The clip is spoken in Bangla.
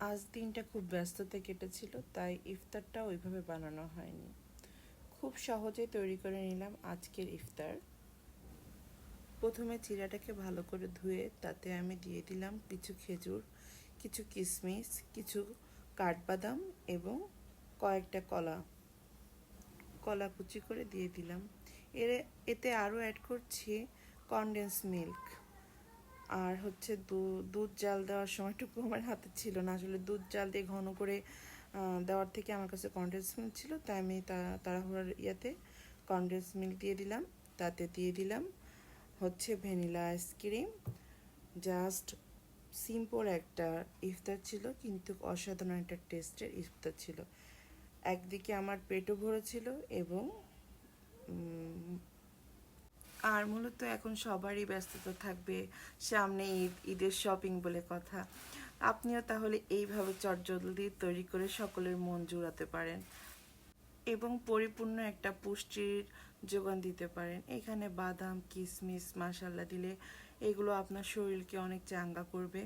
আজ দিনটা খুব ব্যস্ততে কেটেছিল, তাই ইফতারটা ওইভাবে বানানো হয়নি। খুব সহজেই তৈরি করে নিলাম আজকের ইফতার। প্রথমে চিরাটাকে ভালো করে ধুয়ে তাতে আমি দিয়ে দিলাম কিছু খেজুর, কিছু কিশমিশ কিছু কাঠবাদাম এবং কয়েকটা কলা। কলা কুচি করে দিয়ে দিলাম। এর, এতে আরও অ্যাড করছি কনডেন্স মিল্ক আর হচ্ছে দুধ জাল দেওয়ার সময়টুকু আমার হাতে ছিল না। আসলে দুধ জাল দিয়ে ঘন করে দেওয়ার থেকে আমার কাছে কনডেন্স মিল্ক ছিল, তাই আমি তাড়াহুড়ার ইয়াতে কনডেন্স মিল্ক দিয়ে দিলাম। তাতে দিয়ে দিলাম হচ্ছে ভ্যানিলা আইসক্রিম জাস্ট সিম্পল একটা ইফতার ছিল, কিন্তু অসাধারণ একটা টেস্টের ইফতার ছিল। একদিকে আমার পেটও ভরেছিল এবং আর মূলত এখন সবারই ব্যস্ততা থাকবে সামনে ঈদ, ঈদের শপিং বলে কথা। আপনিও তাহলে এইভাবে চটজলদি তৈরি করে সকলের মন জুড়াতে পারেন এবং পরিপূর্ণ একটা পুষ্টির যোগান দিতে পারেন। এখানে বাদাম কিশমিশ মাসাল্লা দিলে এগুলো আপনার শরীরকে অনেক চাঙ্গা করবে।